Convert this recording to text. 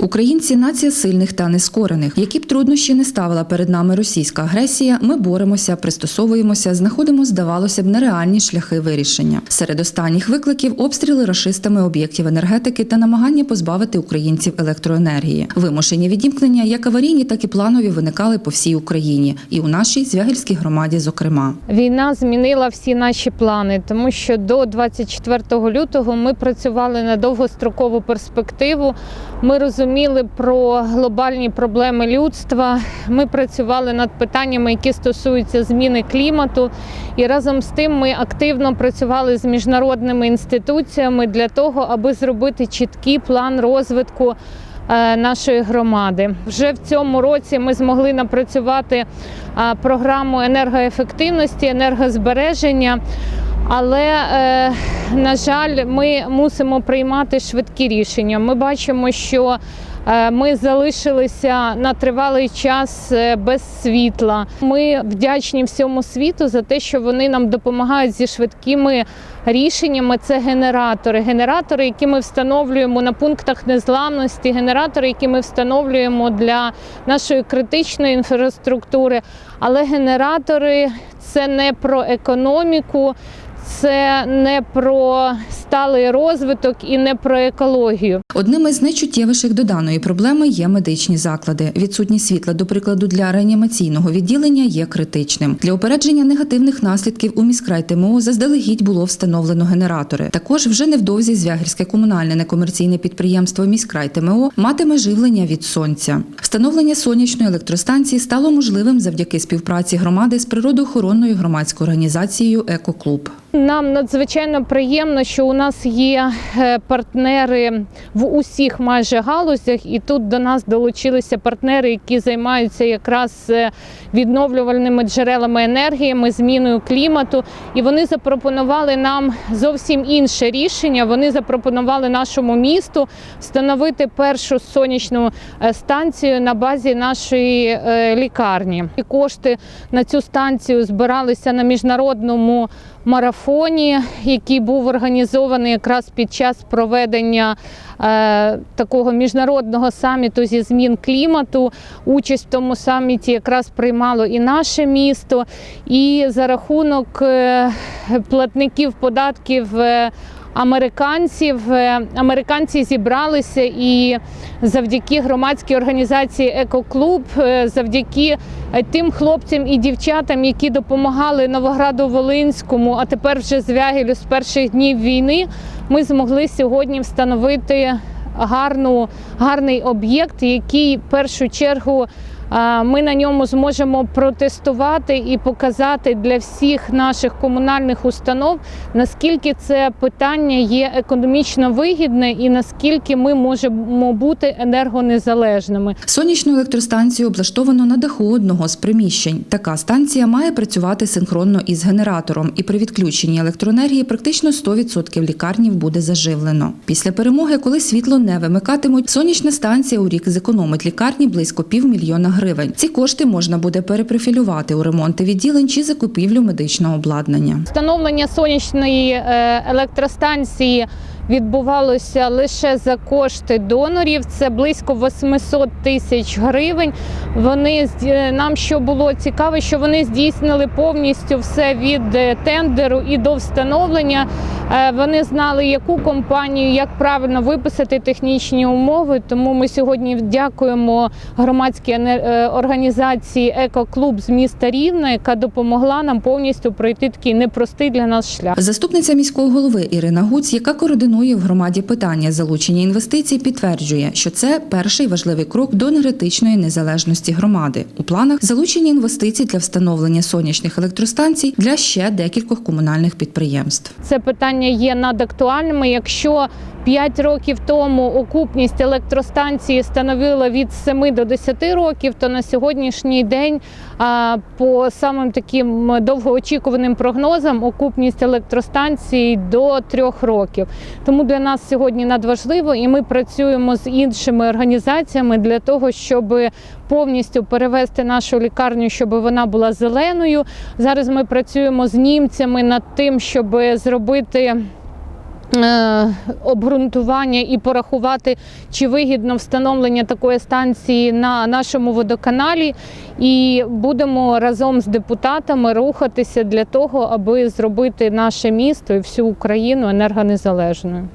Українці нація сильних та нескорених. Які б труднощі не ставила перед нами російська агресія, ми боремося, пристосовуємося, знаходимо, здавалося б, нереальні шляхи вирішення. Серед останніх викликів обстріли рашистами об'єктів енергетики та намагання позбавити українців електроенергії. Вимушені відімкнення як аварійні, так і планові виникали по всій Україні, і у нашій Звягельській громаді, зокрема. Війна змінила всі наші плани, тому що до 24 лютого ми працювали на довгострокову перспективу. Ми розуміли про глобальні проблеми людства. Ми працювали над питаннями, які стосуються зміни клімату. І разом з тим ми активно працювали з міжнародними інституціями для того, аби зробити чіткий план розвитку е, нашої громади. Вже в цьому році ми змогли напрацювати програму енергоефективності, енергозбереження. Але, е, на жаль, ми мусимо приймати швидкі рішення. Ми бачимо, що е, ми залишилися на тривалий час е, без світла. Ми вдячні всьому світу за те, що вони нам допомагають зі швидкими рішеннями. Це генератори. Генератори, які ми встановлюємо на пунктах незламності, генератори, які ми встановлюємо для нашої критичної інфраструктури. Але генератори це не про економіку. Це не про сталий розвиток і не про екологію. Одним із найчуттєвіших до даної проблеми є медичні заклади. Відсутність світла, до прикладу, для реанімаційного відділення є критичним. Для упередження негативних наслідків у міськрай ТМО заздалегідь було встановлено генератори. Також вже невдовзі Звягірське комунальне некомерційне підприємство Міськрай ТМО матиме живлення від сонця. Встановлення сонячної електростанції стало можливим завдяки співпраці громади з природоохоронною громадською організацією Екоклуб. Нам надзвичайно приємно, що у нас є е, партнери в усіх майже галузях, і тут до нас долучилися партнери, які займаються якраз е, відновлювальними джерелами енергії, зміною клімату. І вони запропонували нам зовсім інше рішення. Вони запропонували нашому місту встановити першу сонячну е, станцію на базі нашої лікарні. І кошти на цю станцію збиралися на міжнародному марафоні, який був організований якраз під час проведення е, такого міжнародного саміту зі змін клімату. Участь в тому саміті якраз приймало і наше місто, і за рахунок е, платників податків. Американців е, американці зібралися і завдяки громадській організації Екоклуб, е, завдяки е, тим хлопцям і дівчатам, які допомагали Новограду Волинському, а тепер вже Звягелю з перших днів війни, ми змогли сьогодні встановити гарну, гарний об'єкт, який в першу чергу. Ми на ньому зможемо протестувати і показати для всіх наших комунальних установ, наскільки це питання є економічно вигідне і наскільки ми можемо бути енергонезалежними. Сонячну електростанцію облаштовано на даху одного з приміщень. Така станція має працювати синхронно із генератором, і при відключенні електроенергії практично 100% лікарнів буде заживлено. Після перемоги, коли світло не вимикатимуть, сонячна станція у рік зекономить лікарні близько півмільйона гривень. Ці кошти можна буде перепрофілювати у ремонти відділень чи закупівлю медичного обладнання. Встановлення сонячної е, електростанції відбувалося лише за кошти донорів. Це близько 800 тисяч гривень. Вони зді- нам що було цікаво, що вони здійснили повністю все від е, тендеру і до встановлення. Е, Вони знали, яку компанію, як правильно виписати технічні умови. Тому ми сьогодні дякуємо громадській е, організації Екоклуб з міста Рівне, яка допомогла нам повністю пройти такий непростий для нас шлях. Заступниця міського голови Ірина Гуць, яка координує в громаді питання залучення інвестицій, підтверджує, що це перший важливий крок до енергетичної незалежності громади. У планах залучення інвестицій для встановлення сонячних електростанцій для ще декількох комунальних підприємств. Це питання є надактуальними. Якщо 5 років тому окупність електростанції становила від 7 до 10 років, то на сьогоднішній день по самим таким довгоочікуваним прогнозам окупність електростанції до 3 років. Тому для нас сьогодні надважливо, і ми працюємо з іншими організаціями для того, щоб повністю перевести нашу лікарню, щоб вона була зеленою. Зараз ми працюємо з німцями над тим, щоб зробити обґрунтування і порахувати, чи вигідно встановлення такої станції на нашому водоканалі. І будемо разом з депутатами рухатися для того, аби зробити наше місто і всю Україну енергонезалежною.